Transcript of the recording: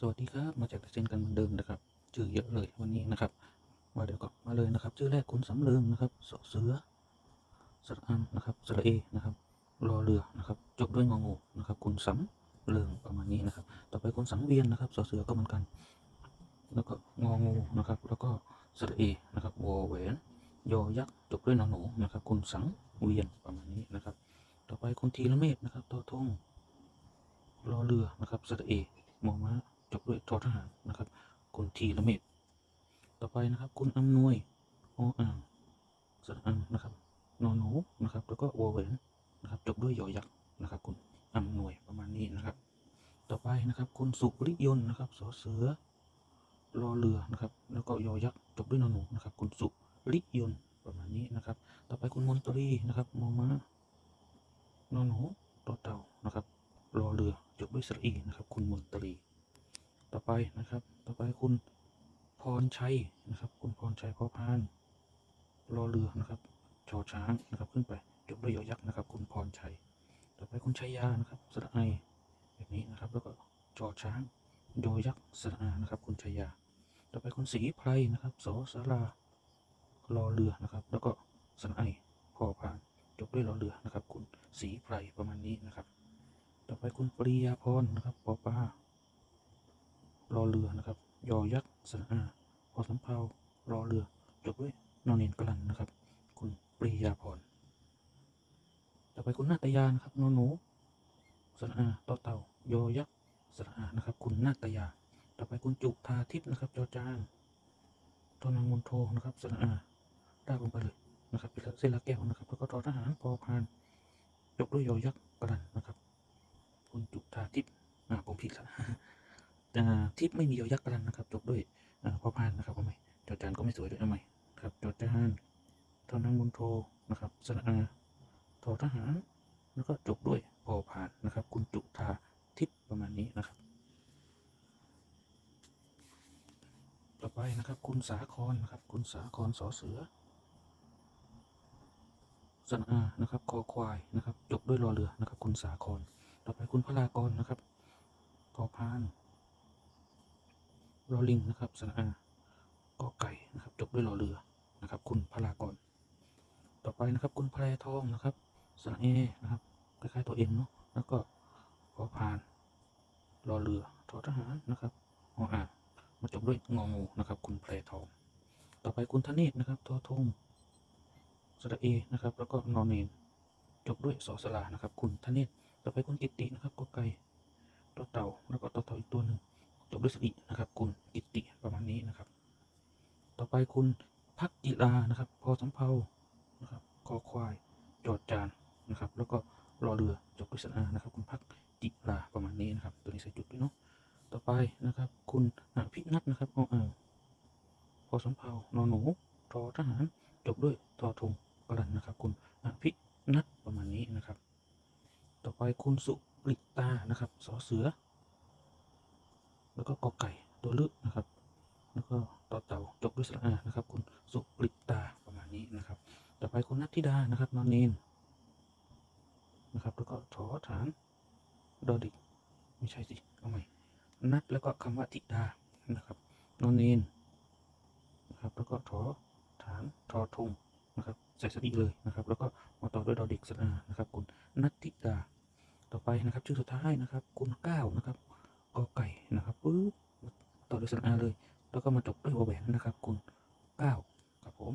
สวัสดีครับมาจากเซนกันเหมือนเดิมนะครับชื่อเยอะเลยวันนี้นะครับ มาเดี๋ยวก็มาเลยนะครับชื่อแรกคุณสำเริงนะครับสเสือสระอัมนะครับสระเอนะครับรอเรือนะครับจบด้วยงองูนะครับ คุณสำเริงประมาณนี้นะครับ ต่อไปคุณสังเวียนนะครับสเสือก็เหมือนกัน แล้วก็งองูนะครับ แล้วก็สระเอนะครับวอแหวนยอยักษ์จบด้วยนอหนูนะครับ คุณสังเวียนประมาณนี้นะครับ ต่อไปคุณทีละเมตรนะครับต่อทงรอเรือนะครับสระเอมอม้า จบด้วยทอทหารนะครับ คุณทีละเมตต่อไปนะครับ คุณอำนวยออ่างสระอังนะครับนอนหนูนะครับ แล้วก็วอแหวนนะครับจบด้วยยอยักษ์นะครับ คุณอำนวยประมาณนี้นะครับ ต่อไปนะครับ คุณสุริยนต์นะครับสอเสือรอเรือนะครับ แล้วก็ยอยักษ์จบด้วยนอนหนูนะครับ คุณสุริยนต์ประมาณนี้นะครับ ต่อไปคุณมนตรีนะครับมอม้านอนหนูต่อเต่านะครับ รอเรือจบด้วยสระอีนะครับ คุณมนตรี ต่อไปนะครับ ต่อไปคุณพรชัยนะครับ คุณพรชัยพอพานรอเรือนะครับชอช้างนะครับ ขึ้นไปจบด้วยยอยักษ์นะครับ คุณพรชัย ต่อไปคุณชัยยานะครับสระไอแบบนี้นะครับ แล้วก็ชอช้างยอยักษ์สระอานะครับ คุณชัยยา ต่อไปคุณศรีไพรนะครับสอสารารอเรือนะครับ แล้วก็สระไอพอพานจบด้วยรอเรือนะครับ คุณศรีไพรประมาณนี้นะครับ ต่อไปคุณปริยาพรนะครับปอปา รอเรือนะครับ ยอยักษ์สระอาพอสำเภารอเรือ จบด้วยนอนเนนกลันนะครับ คุณปริยาพรต่อไปคุณนาตยานะครับนอนหนูสระอาต่อเต่ายอยักษ์สระอานะครับ คุณนาตยา ต่อไปคุณจุธาทิพย์นะครับจอจานตอนางมนโทนะครับสระอาได้ลงไปเลยนะครับเป็นเส้นละแก้วนะครับแล้วก็ทอทหารพอพานจบด้วยยอยักษ์กลันนะครับ คุณจุธาทิพย์อ่าผมผิดล้วอ่า ทิพย์ไม่มียอยักษ์กรันนะครับจบด้วยอ่าพอพานนะครับเอาใหม่จอจานก็ไม่สวยด้วยเอาใหม่ครับจอจานทอนังบุญโทนะครับสระอาทอทหารแล้วก็จบด้วยพอพานนะครับ คุณจุธาทิพย์ประมาณนี้นะครับ ต่อไปนะครับ คุณสาครนะครับ คุณสาครสอเสือสระอานะครับคอควายนะครับ จบด้วยรอเรือนะครับ คุณสาคร ต่อไปคุณพลากรนะครับพอพาน รอลิงนะครับสระอากอไก่นะครับจบด้วยรอเรือนะครับ คุณพลากรต่อไปนะครับ คุณแพรทองนะครับสระเอนะครับคล้ายๆตัวเอ็นเนาะแล้วก็พอพานรอเรือทอทหารนะครับออ่างมาจบด้วยงองูนะครับ คุณแพรทอง ต่อไปคุณธเนศนะครับทอทงสระเอนะครับ แล้วก็นอนเนนจบด้วยสอสลานะครับ คุณธเนศต่อไปคุณกิตตินะครับกอไก่ต่อเต่าแล้วก็ต่อเต่าอีกตัวหนึ่งจบด้วยสระอินะครับ คุณกิตติประมาณนี้นะครับ ต่อไป คุณพักจิลานะครับพอสำเภานะครับคอควายจอดจานนะครับ แล้วก็รอเรือจบด้วยสระอานะครับ คุณพักจิลาประมาณนี้นะครับ ตัวนี้ใส่จุดด้วยเนาะต่อไปนะครับ คุณอภินัทนะครับออ่างพอสำเภานอนหนูทอทหารจบด้วยทอทงกรันนะครับ คุณอภินัทประมาณนี้นะครับ ต่อไปคุณสุกฤตานะครับสอเสือ แล้วก็กอไก่ตัวลึกนะครับ แล้วก็ต่อเต่าจบด้วยสระอานะครับ คุณสุกฤตาประมาณนี้นะครับ ต่อไปคุณนัทธิดานะครับนอนเนนนะครับ แล้วก็ถอฐานดอดิกไม่ใช่สิเอาใหม่นัดแล้วก็คำว่าธิดานะครับนอนเนนนะครับ แล้วก็ถอฐานทอทงนะครับใส่สระอีเลยนะครับ แล้วก็มาต่อด้วยดอดิกสระอานะครับ คุณนัทธิดาต่อไปนะครับชื่อสุดท้ายนะครับ คุณก้าวนะครับกอไก่นะครับปึ๊บต่อด้วยสระอาเลย แล้วก็มาจบด้วยหัแหวนนะครับคุณเก้ครับผม